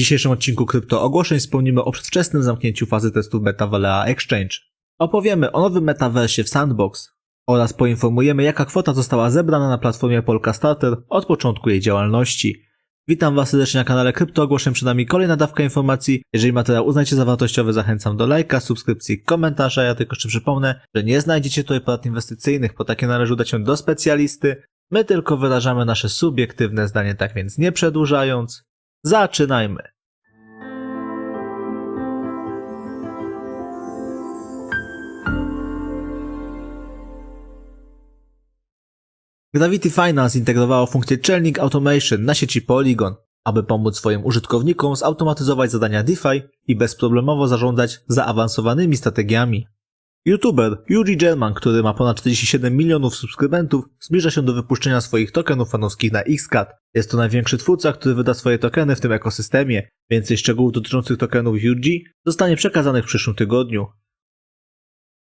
dzisiejszym odcinku Krypto Ogłoszeń wspomnimy o przedwczesnym zamknięciu fazy testów beta Valea Exchange. Opowiemy o nowym metaversie w Sandbox oraz poinformujemy jaka kwota została zebrana na platformie Polka Starter od początku jej działalności. Witam Was serdecznie na kanale Krypto Ogłoszeń, przed nami kolejna dawka informacji. Jeżeli materiał uznajcie za wartościowy, zachęcam do lajka, subskrypcji, komentarza. Ja tylko jeszcze przypomnę, że nie znajdziecie tutaj porad inwestycyjnych, bo takie należy udać się do specjalisty. My tylko wyrażamy nasze subiektywne zdanie, tak więc nie przedłużając, zaczynajmy. Gravity Finance zintegrowało funkcję Chaining Automation na sieci Polygon, aby pomóc swoim użytkownikom zautomatyzować zadania DeFi i bezproblemowo zarządzać zaawansowanymi strategiami. YouTuber Yuri German, który ma ponad 47 milionów subskrybentów, zbliża się do wypuszczenia swoich tokenów fanowskich na Xcat. Jest to największy twórca, który wyda swoje tokeny w tym ekosystemie. Więcej szczegółów dotyczących tokenów UG zostanie przekazanych w przyszłym tygodniu.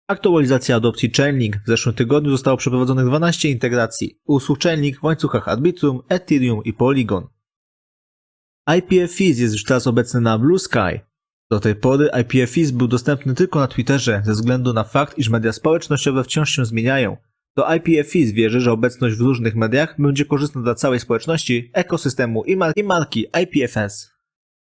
Aktualizacja adopcji Chainlink. W zeszłym tygodniu zostało przeprowadzonych 12 integracji usług Chainlink w łańcuchach Arbitrum, Ethereum i Polygon. IPFIS jest już teraz obecny na Blue Sky. Do tej pory IPFIS był dostępny tylko na Twitterze ze względu na fakt, iż media społecznościowe wciąż się zmieniają. To IPFIS wierzy, że obecność w różnych mediach będzie korzystna dla całej społeczności, ekosystemu i, mar- i marki IPFS.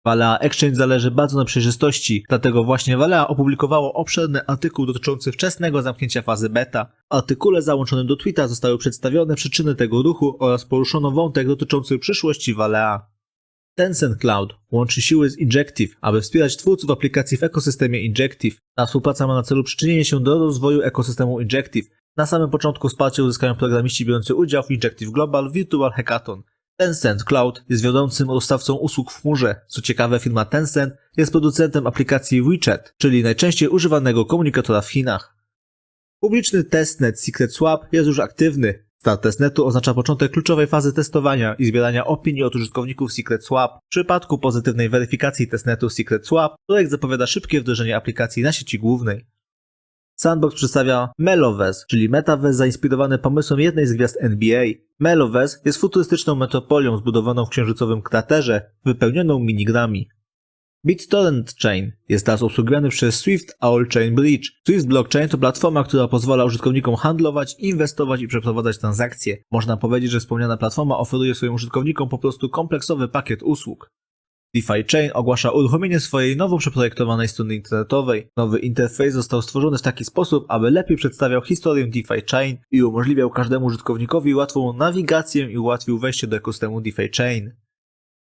Valea Exchange zależy bardzo na przejrzystości, dlatego właśnie Valea opublikowało obszerny artykuł dotyczący wczesnego zamknięcia fazy beta. W artykule załączonym do tweeta zostały przedstawione przyczyny tego ruchu oraz poruszono wątek dotyczący przyszłości Valea. Tencent Cloud łączy siły z Injective, aby wspierać twórców aplikacji w ekosystemie Injective. Ta współpraca ma na celu przyczynienie się do rozwoju ekosystemu Injective. Na samym początku wsparcie uzyskają programiści biorący udział w Injective Global Virtual Hackathon. Tencent Cloud jest wiodącym dostawcą usług w chmurze. Co ciekawe, firma Tencent jest producentem aplikacji WeChat, czyli najczęściej używanego komunikatora w Chinach. Publiczny testnet Secret Swap jest już aktywny. Start testnetu oznacza początek kluczowej fazy testowania i zbierania opinii od użytkowników Secret Swap. W przypadku pozytywnej weryfikacji testnetu Secret Swap, projekt zapowiada szybkie wdrożenie aplikacji na sieci głównej. Sandbox przedstawia Meloverse, czyli metaverse zainspirowany pomysłem jednej z gwiazd NBA. Meloverse jest futurystyczną metropolią zbudowaną w księżycowym kraterze, wypełnioną minigrami. BitTorrent Chain jest teraz obsługiwany przez Swift Owl Chain Bridge. Swift Blockchain to platforma, która pozwala użytkownikom handlować, inwestować i przeprowadzać transakcje. Można powiedzieć, że wspomniana platforma oferuje swoim użytkownikom po prostu kompleksowy pakiet usług. DeFi Chain ogłasza uruchomienie swojej nowo przeprojektowanej strony internetowej. Nowy interfejs został stworzony w taki sposób, aby lepiej przedstawiał historię DeFi Chain i umożliwiał każdemu użytkownikowi łatwą nawigację i ułatwił wejście do ekosystemu DeFi Chain.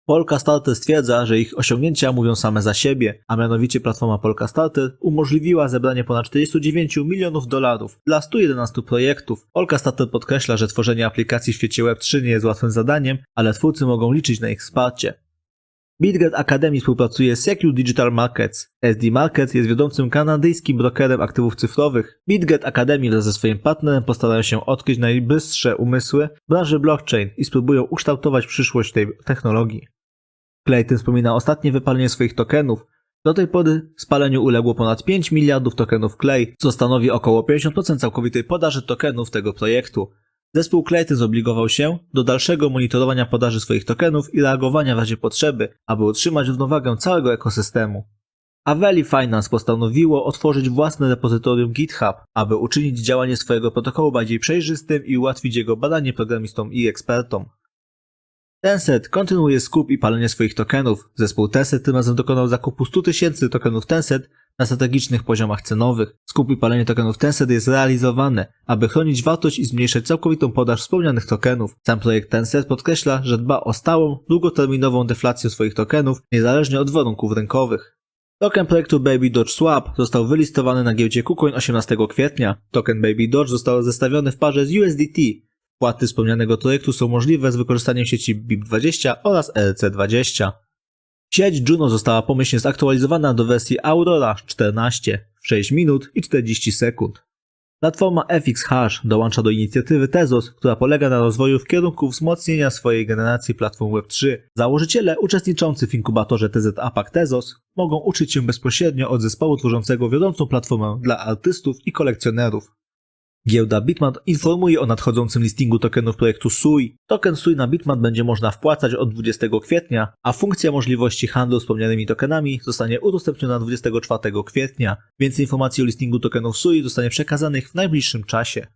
Polka Starter stwierdza, że ich osiągnięcia mówią same za siebie, a mianowicie platforma Polka Starter umożliwiła zebranie ponad 49 milionów dolarów dla 111 projektów. Polka Starter podkreśla, że tworzenie aplikacji w świecie Web3 nie jest łatwym zadaniem, ale twórcy mogą liczyć na ich wsparcie. BitGet Academy współpracuje z Secure Digital Markets. SD Markets jest wiodącym kanadyjskim brokerem aktywów cyfrowych. BitGet Academy wraz ze swoim partnerem postarają się odkryć najbystsze umysły branży blockchain i spróbują ukształtować przyszłość tej technologii. Clayton wspomina ostatnie wypalenie swoich tokenów. Do tej pory spaleniu uległo ponad 5 miliardów tokenów Clay, co stanowi około 50% całkowitej podaży tokenów tego projektu. Zespół Clayton zobligował się do dalszego monitorowania podaży swoich tokenów i reagowania w razie potrzeby, aby utrzymać równowagę całego ekosystemu. Aveli Finance postanowiło otworzyć własne repozytorium GitHub, aby uczynić działanie swojego protokołu bardziej przejrzystym i ułatwić jego badanie programistom i ekspertom. Tencent kontynuuje skup i palenie swoich tokenów. Zespół Tencent tym razem dokonał zakupu 100 tysięcy tokenów Tencent na strategicznych poziomach cenowych. Skup i palenie tokenów Tencent jest realizowane, aby chronić wartość i zmniejszać całkowitą podaż wspomnianych tokenów. Sam projekt Tencent podkreśla, że dba o stałą, długoterminową deflację swoich tokenów, niezależnie od warunków rynkowych. Token projektu Baby Dodge Swap został wylistowany na giełdzie KuCoin 18 kwietnia. Token Baby Dodge został zestawiony w parze z USDT. Płaty wspomnianego projektu są możliwe z wykorzystaniem sieci BIP20 oraz ERC20. Sieć Juno została pomyślnie zaktualizowana do wersji Aurora 14 w 6 minut i 40 sekund. Platforma FX Hash dołącza do inicjatywy Tezos, która polega na rozwoju w kierunku wzmocnienia swojej generacji platform Web3. Założyciele uczestniczący w inkubatorze TZ APAC Tezos mogą uczyć się bezpośrednio od zespołu tworzącego wiodącą platformę dla artystów i kolekcjonerów. Giełda Bitmart informuje o nadchodzącym listingu tokenów projektu SUI. Token SUI na Bitmart będzie można wpłacać od 20 kwietnia, a funkcja możliwości handlu wspomnianymi tokenami zostanie udostępniona 24 kwietnia. Więcej informacji o listingu tokenów SUI zostanie przekazanych w najbliższym czasie.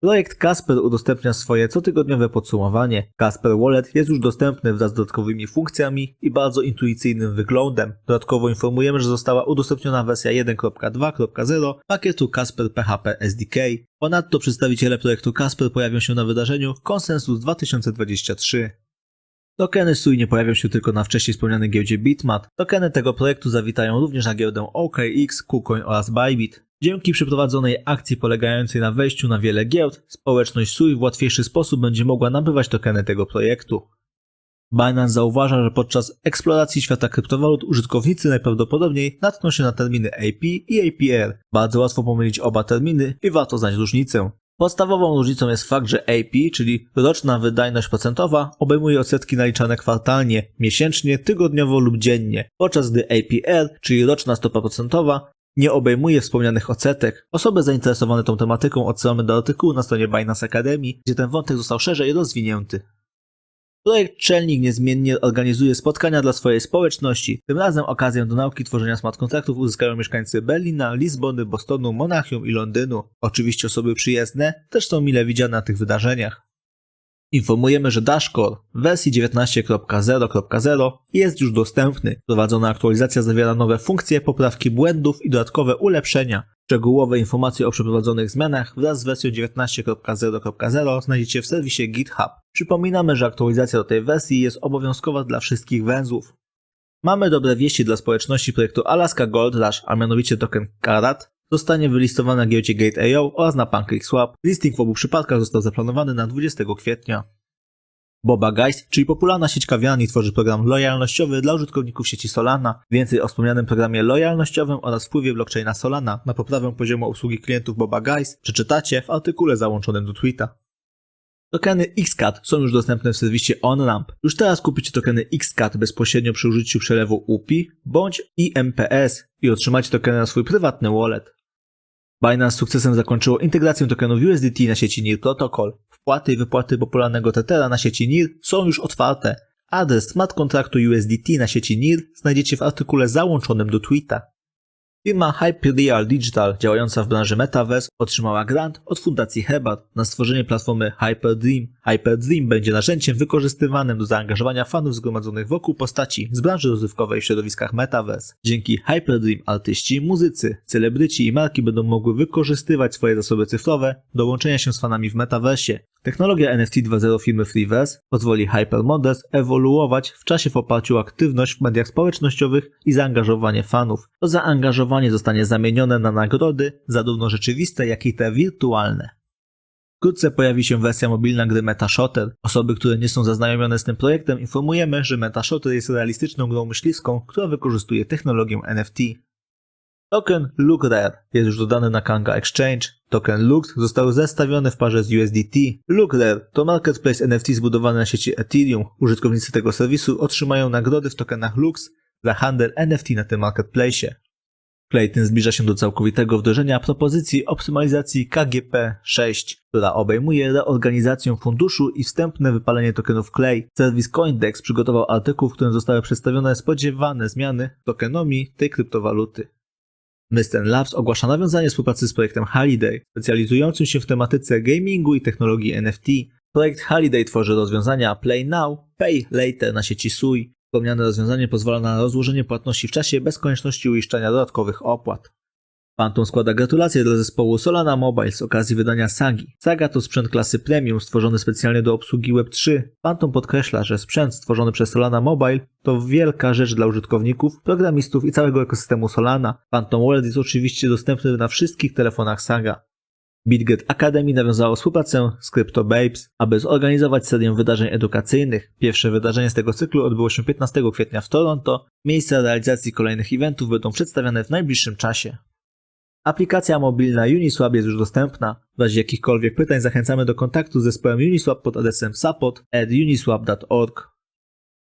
Projekt Casper udostępnia swoje cotygodniowe podsumowanie. Casper Wallet jest już dostępny wraz z dodatkowymi funkcjami i bardzo intuicyjnym wyglądem. Dodatkowo informujemy, że została udostępniona wersja 1.2.0 pakietu Casper PHP SDK. Ponadto przedstawiciele projektu Casper pojawią się na wydarzeniu Consensus 2023. Tokeny SUI nie pojawią się tylko na wcześniej wspomnianej giełdzie Bitmat. Tokeny tego projektu zawitają również na giełdę OKX, KuCoin oraz Bybit. Dzięki przeprowadzonej akcji polegającej na wejściu na wiele giełd, społeczność SUI w łatwiejszy sposób będzie mogła nabywać tokeny tego projektu. Binance zauważa, że podczas eksploracji świata kryptowalut użytkownicy najprawdopodobniej natkną się na terminy AP i APR. Bardzo łatwo pomylić oba terminy i warto znać różnicę. Podstawową różnicą jest fakt, że AP, czyli roczna wydajność procentowa, obejmuje odsetki naliczane kwartalnie, miesięcznie, tygodniowo lub dziennie, podczas gdy APR, czyli roczna stopa procentowa, nie obejmuje wspomnianych odsetek. Osoby zainteresowane tą tematyką odsyłamy do artykułu na stronie Binance Academy, gdzie ten wątek został szerzej rozwinięty. Projekt Czelnik niezmiennie organizuje spotkania dla swojej społeczności. Tym razem okazję do nauki tworzenia smart kontraktów uzyskają mieszkańcy Berlina, Lizbony, Bostonu, Monachium i Londynu. Oczywiście osoby przyjezdne też są mile widziane na tych wydarzeniach. Informujemy, że Dashcore w wersji 19.0.0 jest już dostępny. Prowadzona aktualizacja zawiera nowe funkcje, poprawki błędów i dodatkowe ulepszenia. Szczegółowe informacje o przeprowadzonych zmianach wraz z wersją 19.0.0 znajdziecie w serwisie GitHub. Przypominamy, że aktualizacja do tej wersji jest obowiązkowa dla wszystkich węzłów. Mamy dobre wieści dla społeczności projektu Alaska Gold Rush, a mianowicie token Karat, zostanie wylistowany na giełdzie Gate.io oraz na PancakeSwap. Listing w obu przypadkach został zaplanowany na 20 kwietnia. Boba Geist, czyli popularna sieć kawiarni, tworzy program lojalnościowy dla użytkowników sieci Solana. Więcej o wspomnianym programie lojalnościowym oraz wpływie blockchaina Solana na poprawę poziomu obsługi klientów Boba Geist przeczytacie w artykule załączonym do tweeta. Tokeny XCAT są już dostępne w serwisie OnRamp. Już teraz kupicie tokeny XCAT bezpośrednio przy użyciu przelewu UPI bądź IMPS i otrzymacie tokeny na swój prywatny wallet. Binance sukcesem zakończyło integrację tokenów USDT na sieci NIR Protocol. Wpłaty i wypłaty popularnego Tethera na sieci NIR są już otwarte. Adres smart kontraktu USDT na sieci NIR znajdziecie w artykule załączonym do tweeta. Firma Hyperreal Digital, działająca w branży Metaverse, otrzymała grant od Fundacji Hebat na stworzenie platformy HyperDream. HyperDream będzie narzędziem wykorzystywanym do zaangażowania fanów zgromadzonych wokół postaci z branży rozrywkowej w środowiskach Metaverse. Dzięki HyperDream artyści, muzycy, celebryci i marki będą mogły wykorzystywać swoje zasoby cyfrowe do łączenia się z fanami w Metaversie. Technologia NFT 2.0 firmy Freeverse pozwoli Hypermodels ewoluować w czasie w oparciu o aktywność w mediach społecznościowych i zaangażowanie fanów. To zaangażowanie zostanie zamienione na nagrody, zarówno rzeczywiste, jak i te wirtualne. Wkrótce pojawi się wersja mobilna gry MetaShotter. Osoby, które nie są zaznajomione z tym projektem, informujemy, że MetaShotter jest realistyczną grą myśliwską, która wykorzystuje technologię NFT. Token Look Rare jest już dodany na Kanga Exchange. Token Lux został zestawiony w parze z USDT. Look Rare to marketplace NFT zbudowany na sieci Ethereum. Użytkownicy tego serwisu otrzymają nagrody w tokenach Lux za handel NFT na tym marketplace. Ten zbliża się do całkowitego wdrożenia propozycji optymalizacji KGP6, która obejmuje reorganizację funduszu i wstępne wypalenie tokenów Klej. Serwis CoinDex przygotował artykuł, w którym zostały przedstawione spodziewane zmiany w tokenomii tej kryptowaluty. Mysten Labs ogłasza nawiązanie współpracy z projektem Holiday, specjalizującym się w tematyce gamingu i technologii NFT. Projekt Holiday tworzy rozwiązania Play Now, Pay Later na sieci SUI. Wspomniane rozwiązanie pozwala na rozłożenie płatności w czasie bez konieczności uiszczania dodatkowych opłat. Phantom składa gratulacje dla zespołu Solana Mobile z okazji wydania Sagi. Saga to sprzęt klasy premium stworzony specjalnie do obsługi Web3. Phantom podkreśla, że sprzęt stworzony przez Solana Mobile to wielka rzecz dla użytkowników, programistów i całego ekosystemu Solana. Phantom Wallet jest oczywiście dostępny na wszystkich telefonach Saga. BitGet Academy nawiązało współpracę z CryptoBabes, aby zorganizować serię wydarzeń edukacyjnych. Pierwsze wydarzenie z tego cyklu odbyło się 15 kwietnia w Toronto. Miejsca realizacji kolejnych eventów będą przedstawiane w najbliższym czasie. Aplikacja mobilna Uniswap jest już dostępna. W razie jakichkolwiek pytań zachęcamy do kontaktu z zespołem Uniswap pod adresem support@uniswap.org.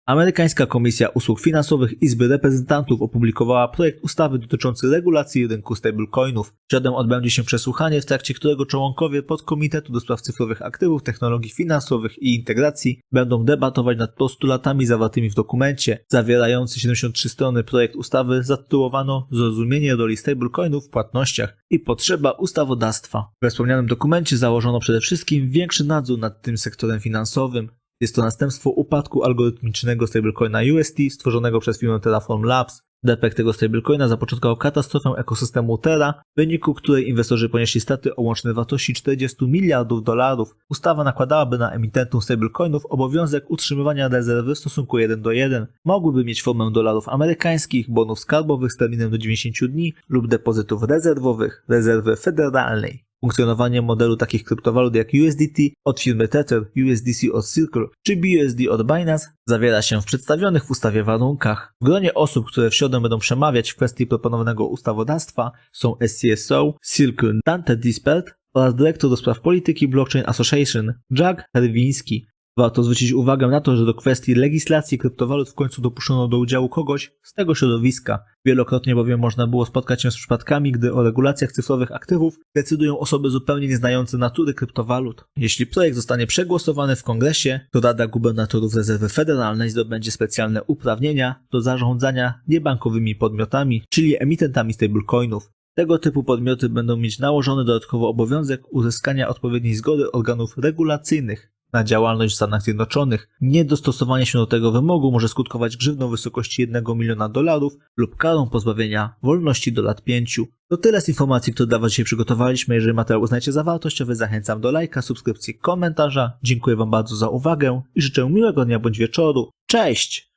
Amerykańska Komisja Usług Finansowych Izby Reprezentantów opublikowała projekt ustawy dotyczący regulacji rynku stablecoinów. Środem odbędzie się przesłuchanie, w trakcie którego członkowie podkomitetu do spraw cyfrowych aktywów, technologii finansowych i integracji będą debatować nad postulatami zawartymi w dokumencie. Zawierający 73 strony projekt ustawy zatytułowano Zrozumienie roli stablecoinów w płatnościach i potrzeba ustawodawstwa. We wspomnianym dokumencie założono przede wszystkim większy nadzór nad tym sektorem finansowym, jest to następstwo upadku algorytmicznego stablecoina UST stworzonego przez firmę Terraform Labs. Depek tego stablecoina zapoczątkował katastrofę ekosystemu Terra, w wyniku której inwestorzy ponieśli straty o łącznej wartości 40 miliardów dolarów. Ustawa nakładałaby na emitentom stablecoinów obowiązek utrzymywania rezerwy w stosunku 1 do 1. Mogłyby mieć formę dolarów amerykańskich, bonów skarbowych z terminem do 90 dni lub depozytów rezerwowych, rezerwy federalnej. Funkcjonowanie modelu takich kryptowalut jak USDT od firmy Tether, USDC od Circle czy BUSD od Binance zawiera się w przedstawionych w ustawie warunkach. W gronie osób, które w środę będą przemawiać w kwestii proponowanego ustawodawstwa są SCSO, Circle Dante Dispert oraz dyrektor do spraw polityki Blockchain Association Jack Herwiński. Warto zwrócić uwagę na to, że do kwestii legislacji kryptowalut w końcu dopuszczono do udziału kogoś z tego środowiska. Wielokrotnie bowiem można było spotkać się z przypadkami, gdy o regulacjach cyfrowych aktywów decydują osoby zupełnie nieznające natury kryptowalut. Jeśli projekt zostanie przegłosowany w kongresie, to Rada Gubernatorów Rezerwy Federalnej zdobędzie specjalne uprawnienia do zarządzania niebankowymi podmiotami, czyli emitentami stablecoinów. Tego typu podmioty będą mieć nałożony dodatkowo obowiązek uzyskania odpowiedniej zgody organów regulacyjnych na działalność w Stanach Zjednoczonych. Niedostosowanie się do tego wymogu może skutkować grzywną w wysokości 1 miliona dolarów lub karą pozbawienia wolności do lat 5. To tyle z informacji, które dla Was dzisiaj przygotowaliśmy. Jeżeli materiał uznajecie za wartościowy, zachęcam do lajka, subskrypcji, komentarza. Dziękuję Wam bardzo za uwagę i życzę miłego dnia bądź wieczoru. Cześć!